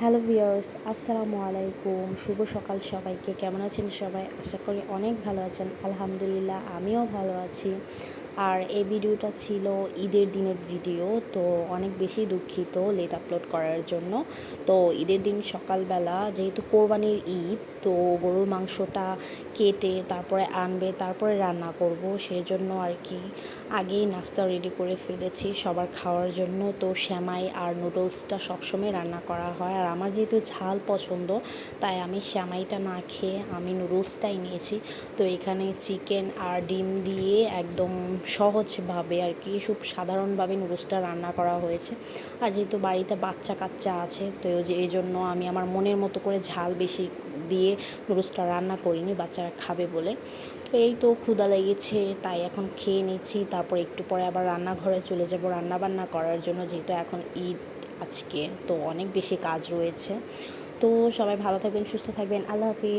Hello viewers আসসালামু আলাইকুম। শুভ সকাল সবাইকে। কেমন আছেন সবাই? আশা করি অনেক ভালো আছেন। আলহামদুলিল্লাহ, আমিও ভালো আছি। আর এই ভিডিওটা ছিল ঈদের দিনের ভিডিও, তো অনেক বেশি দুঃখিত লেট আপলোড করার জন্য। তো ঈদের দিন সকালবেলা যেহেতু কোরবানির ঈদ, তো গরুর মাংসটা কেটে তারপরে আনবে, তারপরে রান্না করব, সেজন্য আর কি আগেই নাস্তা রেডি করে ফেলেছি সবার খাওয়ার জন্য। তো শ্যামাই আর নুডলসটা সবসময় রান্না করা হয়। আর আমার যেহেতু ঝাল পছন্দ, তাই আমি শ্যামাইটা না খেয়ে আমি নুডলসটাই নিয়েছি। তো এখানে চিকেন আর ডিম দিয়ে একদম সহজভাবে আর কি, খুব সাধারণভাবে নুডলসটা রান্না করা হয়েছে। আর যেহেতু বাড়িতে বাচ্চা কাচ্চা আছে, তো যে, এই জন্য আমি আমার মনের মতো করে ঝাল বেশি দিয়ে নুডলসটা রান্না করিনি, বাচ্চারা খাবে বলে। তো এই তো ক্ষুদা লেগেছে, তাই এখন খেয়ে নিচ্ছি। তারপর একটু পরে আবার রান্নাঘরে চলে যাব রান্না বান্না করার জন্য, যেহেতু এখন ঈদ আজকে, তো অনেক বেশি কাজ রয়েছে। তো সবাই ভালো থাকবেন, সুস্থ থাকবেন, আল্লাহ হাফিজ।